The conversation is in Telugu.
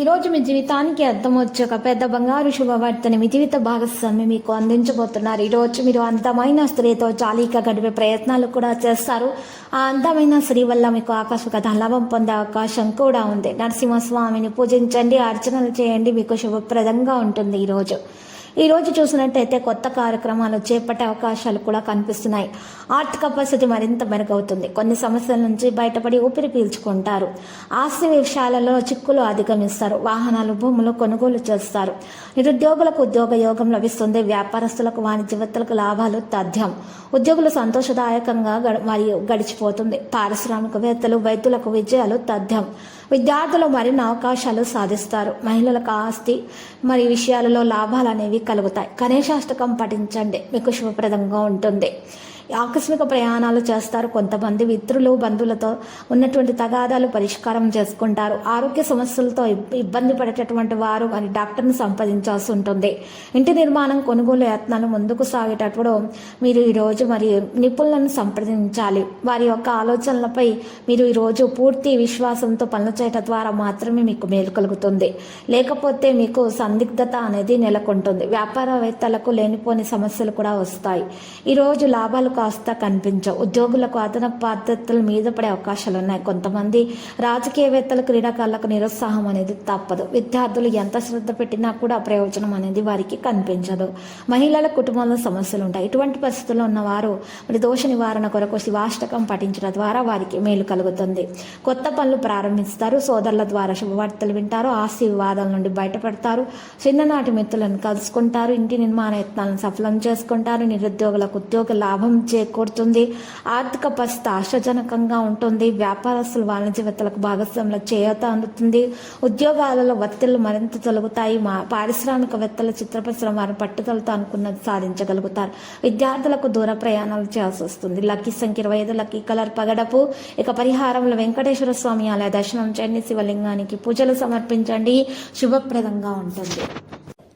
ఈరోజు మీ జీవితానికి అర్థం వచ్చే ఒక పెద్ద బంగారు శుభవార్తని మీ జీవిత భాగస్వామి మీకు అందించబోతున్నారు. ఈరోజు మీరు అందమైన స్త్రీతో జాలీగా గడిపే ప్రయత్నాలు కూడా చేస్తారు. ఆ అందమైన స్త్రీ వల్ల మీకు ఆకస్మిక లాభం పొందే అవకాశం కూడా ఉంది. నరసింహస్వామిని పూజించండి అర్చనలు చేయండి మీకు శుభప్రదంగా ఉంటుంది ఈరోజు. ఈరోజు ఈ రోజు చూసినట్టయితే కొత్త కార్యక్రమాలు చేపట్టే అవకాశాలు కూడా కనిపిస్తున్నాయి. ఆర్థిక పరిస్థితి మరింత మెరుగవుతుంది. కొన్ని సమస్యల నుంచి బయటపడి ఊపిరి పీల్చుకుంటారు. ఆస్తి విషయాలలో చిక్కులు అధిగమిస్తారు. వాహనాలు భూములు కొనుగోలు చేస్తారు. నిరుద్యోగులకు ఉద్యోగ యోగం లభిస్తుంది. వ్యాపారస్తులకు వాణిజ్యవేత్తలకు లాభాలు తథ్యం. ఉద్యోగులు సంతోషదాయకంగా మరియు గడిచిపోతుంది. పారిశ్రామికవేత్తలు వైద్యులకు విజయాలు తథ్యం. విద్యార్థులు మరిన్ని అవకాశాలు సాధిస్తారు. మహిళలకు ఆస్తి మరి విషయాలలో లాభాలు అనేవి కలుగుతాయి. గణేశాష్టకం పఠించండి. మీకు శుభప్రదంగా ఉంటుంది. ఆకస్మిక ప్రయాణాలు చేస్తారు. కొంతమంది మిత్రులు బంధువులతో ఉన్నటువంటి తగాదాలు పరిష్కారం చేసుకుంటారు. ఆరోగ్య సమస్యలతో ఇబ్బంది పడేటటువంటి వారు అని డాక్టర్ని సంప్రదించాల్సి ఉంటుంది. ఇంటి నిర్మాణం కొనుగోలు యత్నాలు ముందుకు సాగేటప్పుడు మీరు ఈరోజు మరి నిపుణులను సంప్రదించాలి. వారి యొక్క ఆలోచనలపై మీరు ఈరోజు పూర్తి విశ్వాసంతో పనులు చేయటం ద్వారా మాత్రమే మీకు మేలు కలుగుతుంది. లేకపోతే మీకు సందిగ్ధత అనేది నెలకొంటుంది. వ్యాపారవేత్తలకు లేనిపోని సమస్యలు కూడా వస్తాయి. ఈరోజు లాభాలు కాస్త కనిపించవు. ఉద్యోగులకు అదనపు బాధ్యతల మీద పడే అవకాశాలు ఉన్నాయి కొంతమంది రాజకీయవేత్తలు క్రీడాకారులకు నిరుత్సాహం అనేది తప్పదు. విద్యార్థులు ఎంత శ్రద్ధ పెట్టినా కూడా ప్రయోజనం అనేది వారికి కనిపించదు. మహిళల కుటుంబంలో సమస్యలు ఉంటాయి. ఇటువంటి పరిస్థితుల్లో ఉన్నవారు మరి దోష నివారణ కొరకు శివాష్టకం పఠించడం ద్వారా వారికి మేలు కలుగుతుంది. కొత్త పనులు ప్రారంభిస్తారు. సోదరుల ద్వారా శుభవార్తలు వింటారు. ఆస్తి వివాదాల నుండి బయటపడతారు. చిన్ననాటి మిత్రులను కలుసుకుంటారు. ఇంటి నిర్మాణ యత్నాలను సఫలం చేసుకుంటారు. నిరుద్యోగులకు ఉద్యోగ లాభం చేకూరుతుంది. ఆర్థిక పరిస్థితి ఆశాజనకంగా ఉంటుంది. వ్యాపారస్తులు వాణిజ్యవేత్తలకు భాగస్వాముల చేయూత అందుతుంది. ఉద్యోగాలలో ఒత్తిళ్ళు మరింత తొలగుతాయి. మా పారిశ్రామికవేత్తల చిత్ర పరిశ్రమ వారి పట్టుదలతో అనుకున్నది సాధించగలుగుతారు. విద్యార్థులకు దూర ప్రయాణాలు చేయాల్సి వస్తుంది. లక్కీ సంఖ్య ఇరవై ఐదు లక్కీ కలర్ పగడపు. ఇక పరిహారంలో వెంకటేశ్వర స్వామి ఆలయ దర్శనం చేయండి. శివలింగానికి పూజలు సమర్పించండి. శుభప్రదంగా ఉంటుంది.